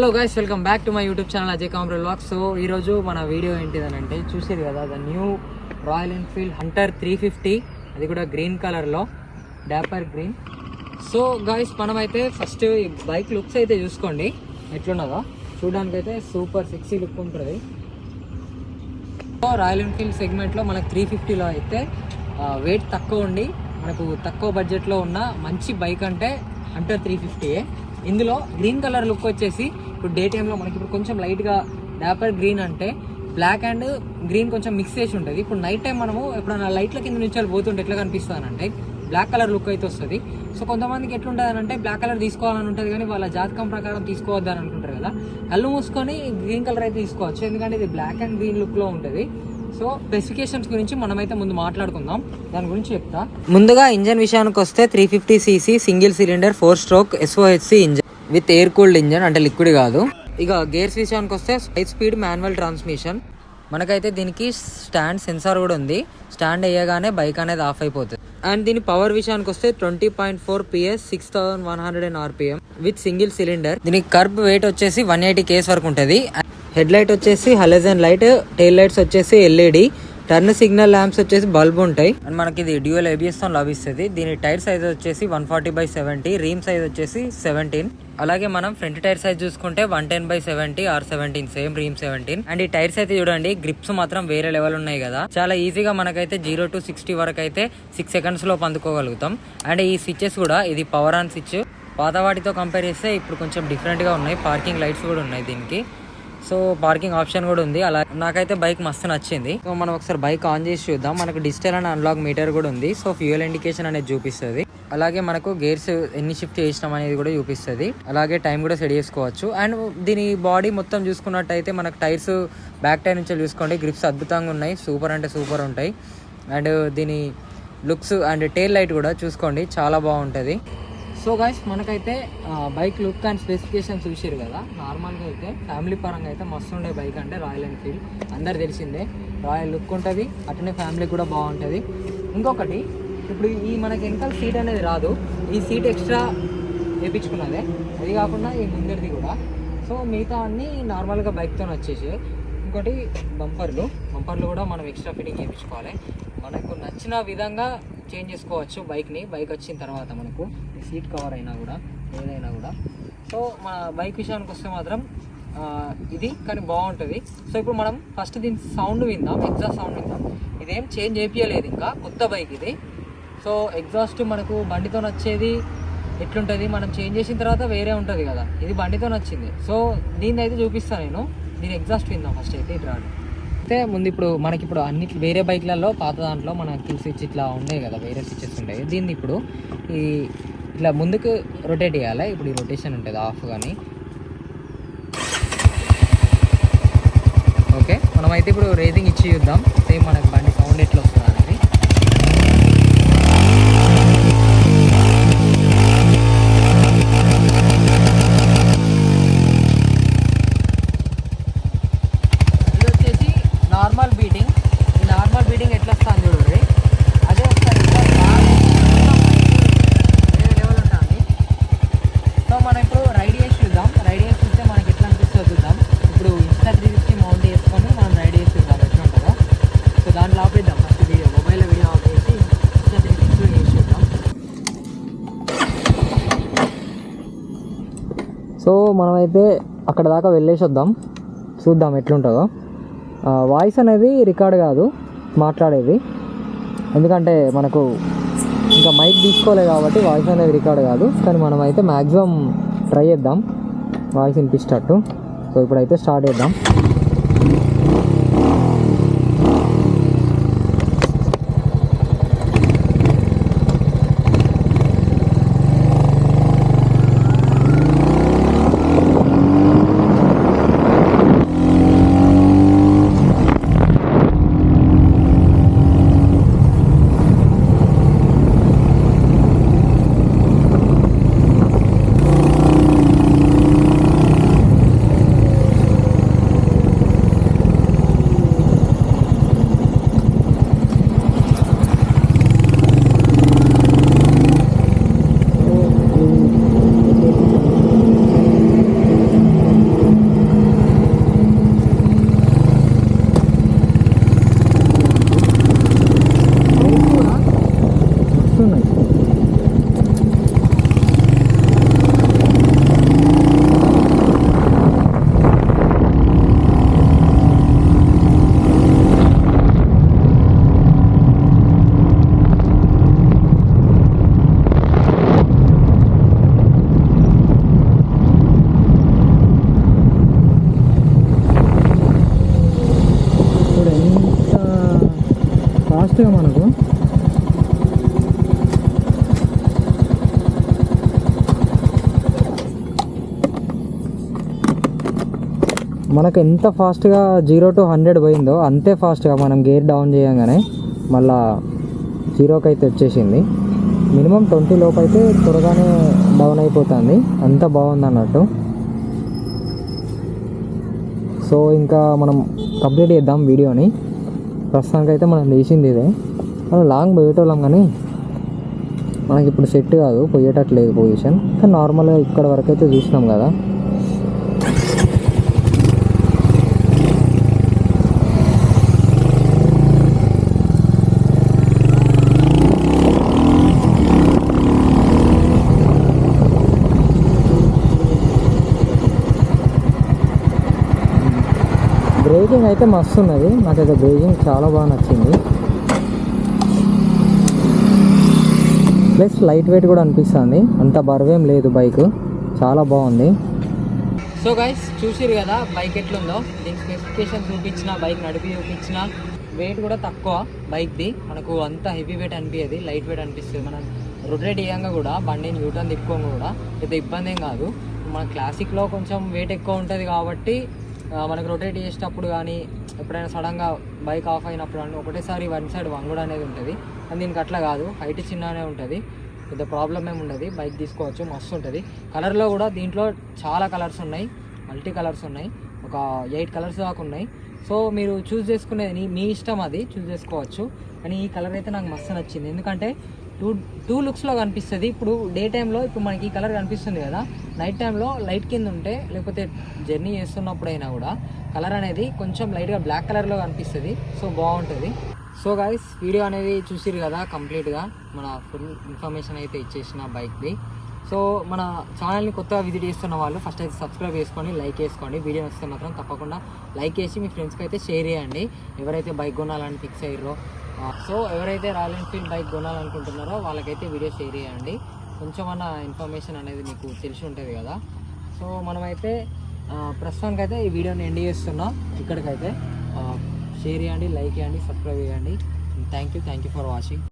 Hello guys welcome back to my YouTube channel Ajay కామ్రల్ వాక్ so ఈరోజు మన video ఏంటిదనంటే చూసారు కదా the new Royal Enfield Hunter three fifty అది కూడా గ్రీన్ కలర్లో డాపర్ గ్రీన్ సో గాయస్ మనమైతే ఫస్ట్ ఈ బైక్ లుక్స్ అయితే చూసుకోండి. ఎట్లున్నదో. చూడడానికి అయితే సూపర్ సిక్సీ లుక్ ఉంటుంది రాయల్ ఎన్ఫీల్డ్ సెగ్మెంట్లో మనకు త్రీ ఫిఫ్టీలో అయితే వెయిట్ తక్కువ ఉండి మనకు తక్కువ బడ్జెట్లో ఉన్న మంచి బైక్ అంటే హంటర్ త్రీ ఫిఫ్టీయే ఇందులో గ్రీన్ కలర్ లుక్ వచ్చేసి ఇప్పుడు డే టైంలో మనకి ఇప్పుడు కొంచెం లైట్గా డాపర్ గ్రీన్ అంటే బ్లాక్ అండ్ గ్రీన్ కొంచెం మిక్స్ చేసి ఉంటుంది. ఇప్పుడు నైట్ టైం మనము ఎప్పుడైనా లైట్ల కింద నుంచి పోతుంటే ఎట్లా కనిపిస్తుంది అంటే బ్లాక్ కలర్ లుక్ అయితే వస్తుంది. సో కొంతమందికి ఎట్లుంటుంది అంటే బ్లాక్ కలర్ తీసుకోవాలని ఉంటుంది కానీ వాళ్ళ జాతకం ప్రకారం తీసుకోవద్దని అనుకుంటారు కదా. కళ్ళు మూసుకొని గ్రీన్ కలర్ అయితే తీసుకోవచ్చు. ఎందుకంటే ఇది బ్లాక్ అండ్ గ్రీన్ లుక్లో ఉంటుంది. సో స్పెసిఫికేషన్స్ గురించి మనమైతే ముందు మాట్లాడుకుందాం. దాని గురించి చెప్తా. ముందుగా ఇంజన్ విషయానికి వస్తే three fifty CC single cylinder four stroke SOHC engine with air cooled engine అంటే లిక్విడ్ కాదు. ఇక గేర్స్ విషయానికి వస్తే హై స్పీడ్ మాన్యువల్ ట్రాన్స్మిషన్ మనకైతే దీనికి స్టాండ్ సెన్సార్ కూడా ఉంది. స్టాండ్ వేయగానే బైక్ అనేది ఆఫ్ అయిపోతుంది. అండ్ దీని పవర్ విషయానికి వస్తే twenty point four PS six thousand one hundred and RPM with single cylinder దీనికి కర్బ్ వెయిట్ వచ్చేసి వన్ ఎయిటీ కేస్ వరకు ఉంటుంది. హెడ్ లైట్ వచ్చేసి హలెజన్ లైట్ టైల్ లైట్స్ వచ్చేసి ఎల్ఈడి టర్న్ సిగ్నల్ ల్యాంప్స్ వచ్చేసి బల్బ్ ఉంటాయి. అండ్ మనకి ఇది డ్యూయల్ ఏబిఎస్తో లభిస్తుంది. దీని టైర్ సైజ్ వచ్చేసి one forty by seventy rim size వచ్చేసి సెవెంటీన్. అలాగే మనం ఫ్రంట్ టైర్ సైజ్ చూసుకుంటే one ten by seventy R seventeen same rim seventeen. And ఈ టైర్స్ అయితే చూడండి గ్రిప్స్ మాత్రం వేరే లెవెల్ ఉన్నాయి కదా. చాలా ఈజీగా మనకైతే జీరో టు సిక్స్టీ వరకు అయితే సిక్స్ సెకండ్స్లో అందుకోగలుగుతాం. అండ్ ఈ స్విచ్చెస్ కూడా ఇది పవర్ ఆన్ స్విచ్. పాత వాటితో కంపేర్ చేస్తే ఇప్పుడు కొంచెం డిఫరెంట్గా ఉన్నాయి. పార్కింగ్ లైట్స్ కూడా ఉన్నాయి దీనికి. సో పార్కింగ్ ఆప్షన్ కూడా ఉంది. అలా నాకైతే బైక్ మస్తు నచ్చింది. సో మనం ఒకసారి బైక్ ఆన్ చేసి చూద్దాం. మనకు డిజిటల్ అండ్ అన్లాక్ మీటర్ కూడా ఉంది. సో ఫ్యూయల్ ఇండికేషన్ అనేది చూపిస్తుంది. అలాగే మనకు గేర్స్ ఎన్ని షిఫ్ట్ చేసినాం అనేది కూడా చూపిస్తుంది. అలాగే టైం కూడా సెట్ చేసుకోవచ్చు. అండ్ దీని బాడీ మొత్తం చూసుకున్నట్టయితే మనకు టైర్స్ బ్యాక్ టైర్ నుంచి చూసుకోండి. గ్రిప్స్ అద్భుతంగా ఉన్నాయి. సూపర్ అంటే సూపర్ ఉంటాయి. అండ్ దీని లుక్స్ అండ్ టైల్ లైట్ కూడా చూసుకోండి. చాలా బాగుంటుంది. సో గాయస్ మనకైతే బైక్ లుక్ అండ్ స్పెసిఫికేషన్స్ చూసారు కదా. నార్మల్గా అయితే ఫ్యామిలీ పరంగా అయితే మస్తు ఉండే బైక్ అంటే రాయల్ ఎన్ఫీల్డ్ అందరు తెలిసిందే రాయల్ లుక్ ఉంటుంది అట్లనే ఫ్యామిలీ కూడా బాగుంటుంది. ఇంకొకటి ఇప్పుడు ఈ మనకి వెనకాల సీట్ అనేది రాదు. ఈ సీట్ ఎక్స్ట్రా వేయించుకున్నదే అది కాకుండా ఈ ముందరిది కూడా. సో మిగతా అన్నీ నార్మల్గా బైక్తో వచ్చేసి ఇంకోటి బంపర్లు బంపర్లు కూడా మనం ఎక్స్ట్రా ఫిట్టింగ్ చేయించుకోవాలి మనకు నచ్చిన విధంగా చేంజ్ చేసుకోవచ్చు బైక్ని. బైక్ వచ్చిన తర్వాత మనకు సీట్ కవర్ అయినా కూడా ఏదైనా కూడా. సో మన బైక్ విషయానికి వస్తే మాత్రం ఇది కానీ బాగుంటుంది. సో ఇప్పుడు మనం ఫస్ట్ దీని సౌండ్ విందాం ఎగ్జాస్ట్ సౌండ్ విందాం. ఇదేం చేంజ్ చేయించలేదు ఇంకా కొత్త బైక్ ఇది. సో ఎగ్జాస్ట్ మనకు బండితో వచ్చేది ఎట్లుంటుంది? మనం చేంజ్ చేసిన తర్వాత వేరే ఉంటుంది కదా. ఇది బండితో వచ్చింది సో దీన్ని అయితే చూపిస్తాను నేను. దీని ఎగ్జాస్ట్ విందాం ఫస్ట్ అయితే ఇట్లా అయితే ముందు ఇప్పుడు మనకి ఇప్పుడు అన్ని వేరే బైక్లలో పాత దాంట్లో మన కిల్ స్విచ్ ఇట్లా ఉండేవి కదా వేరే స్విచ్చెస్ ఉండేవి దీన్ని ఇప్పుడు ఈ ఇట్లా ముందుకు రొటేట్ చేయాలి? ఇప్పుడు ఈ రొటేషన్ ఉంటుంది ఆఫ్ కానీ ఓకే మనమైతే ఇప్పుడు రేటింగ్ ఇచ్చి చూద్దాం. సేమ్ మనకి బండి సౌండ్ ఎట్లా వస్తుంది అనేది ఇది వచ్చేసి నార్మల్ బీటింగ్ ఈ నార్మల్ బీటింగ్ ఎట్లా వస్తుంది చూడండి అదే ఒకసారి ఇట్లా బాగా వేరే లెవెల్ ఉంటుంది సో మనం ఇప్పుడు రైడ్ చేసి చూద్దాం రైడ్ చేసి చూస్తే మనకి ఎట్లా అనిపిస్తుందో చూద్దాం ఇప్పుడు ఇన్స్టా త్రీ ఫిఫ్టీ మౌంట్ చేసుకొని మనం రైడ్ చేసి చూద్దాం ఎట్లా ఉంటుందో సో దాంట్లో ఆపేద్దాం ఫస్ట్ వీడియో మొబైల్లో వీడియో ఆఫ్ చేసి ఇన్స్టా త్రీ ఫిఫ్టీ చేసి చూద్దాం సో మనమైతే అక్కడ దాకా వెళ్ళేసి వద్దాం చూద్దాం ఎట్లుంటుందో. వాయిస్ అనేది రికార్డ్ కాదు మాట్లాడేది. ఎందుకంటే మనకు ఇంకా మైక్ తీసుకోలే కాబట్టి వాయిస్ అనేది రికార్డ్ కాదు. కానీ మనం అయితే మ్యాక్సిమం ట్రై చేద్దాం. వాయిస్ వినిపించేటట్టు సో ఇప్పుడైతే స్టార్ట్ చేద్దాం. పూర్తిగా మనకు మనకు ఎంత ఫాస్ట్గా జీరో టు హండ్రెడ్ పోయిందో అంతే ఫాస్ట్గా మనం గేర్ డౌన్ చేయగానే మళ్ళా జీరోకి అయితే వచ్చేసింది. మినిమం ట్వంటీ లోపు అయితే త్వరగానే డౌన్ అయిపోతుంది. అంత బాగుంది అన్నట్టు. సో ఇంకా మనం కంప్లీట్ చేద్దాం వీడియోని. ప్రస్తుతానికి అయితే మనం తీసింది ఇదే. మనం లాంగ్ పోయేటోళ్ళం కానీ మనకి ఇప్పుడు సెట్ కాదు పోయేటట్లేదు పొజిషన్ కానీ నార్మల్గా ఇక్కడ వరకు అయితే చూసినాం కదా. బ్రేకింగ్ అయితే మస్తు ఉన్నది నాకైతే బ్రేకింగ్ చాలా బాగా నచ్చింది. ప్లస్ లైట్ వెయిట్ కూడా అనిపిస్తుంది. అంత బరువేం లేదు బైక్ చాలా బాగుంది. సో గైస్ చూసిరు కదా బైక్ ఎట్లుందో? దీని స్పెసిఫికేషన్ చూపించిన బైక్ నడిపి చూపించిన. వెయిట్ కూడా తక్కువ బైక్ది మనకు అంత హెవీ వెయిట్ అనిపించేది లైట్ వెయిట్ అనిపిస్తుంది. మనం రొటేట్ చేయంగా కూడా బండిని యూటర్న్ తిప్పుకోగా కూడా పెద్ద ఇబ్బంది ఏం కాదు. మన క్లాసిక్లో కొంచెం వెయిట్ ఎక్కువ ఉంటుంది కాబట్టి మనకు రొటేట్ చేసేటప్పుడు కానీ ఎప్పుడైనా సడన్గా బైక్ ఆఫ్ అయినప్పుడు కానీ ఒకటేసారి వన్ సైడ్ వంగుడు అనేది ఉంటుంది. కానీ దీనికి అట్లా కాదు. హైట్ చిన్ననే ఉంటుంది. పెద్ద ప్రాబ్లం ఏమి ఉండదు. బైక్ తీసుకోవచ్చు. మస్తు ఉంటుంది. కలర్లో కూడా దీంట్లో చాలా కలర్స్ ఉన్నాయి. మల్టీ కలర్స్ ఉన్నాయి. ఒక ఎయిట్ కలర్స్ దాకా ఉన్నాయి. సో మీరు చూస్ చేసుకునేది మీ ఇష్టం అది. చూస్ చేసుకోవచ్చు. కానీ ఈ కలర్ అయితే నాకు మస్తు నచ్చింది. ఎందుకంటే టూ టూ లుక్స్లో కనిపిస్తుంది. ఇప్పుడు డే టైంలో ఇప్పుడు మనకి ఈ కలర్ కనిపిస్తుంది కదా. నైట్ టైంలో లైట్ కింద ఉంటే లేకపోతే జర్నీ చేస్తున్నప్పుడు అయినా కూడా కలర్ అనేది కొంచెం లైట్గా బ్లాక్ కలర్లో కనిపిస్తుంది. సో బాగుంటుంది. సో గాయస్ వీడియో అనేది చూసిరు కదా కంప్లీట్గా మన ఫుల్ ఇన్ఫర్మేషన్ అయితే ఇచ్చేసిన బైక్ది సో మన ఛానల్ని కొత్తగా విజిట్ చేస్తున్న వాళ్ళు ఫస్ట్ అయితే సబ్స్క్రైబ్ చేసుకొని లైక్ చేసుకోండి. వీడియో వస్తే మాత్రం తప్పకుండా లైక్ చేసి మీ ఫ్రెండ్స్కి అయితే షేర్ చేయండి. ఎవరైతే బైక్ కొనాలని ఫిక్స్ అయ్యారో సో ఎవరైతే రాయల్ ఎన్ఫీల్డ్ బైక్ కొనాలనుకుంటున్నారో వాళ్ళకైతే వీడియో షేర్ చేయండి. కొంచెం అన్న ఇన్ఫర్మేషన్ అనేది మీకు తెలిసి ఉంటుంది కదా. సో మనమైతే ప్రస్తుతానికైతే ఈ వీడియోని ఎండ్ చేస్తున్నాం. ఇక్కడికైతే షేర్ చేయండి లైక్ చేయండి సబ్స్క్రైబ్ చేయండి. Thank you thank you for watching.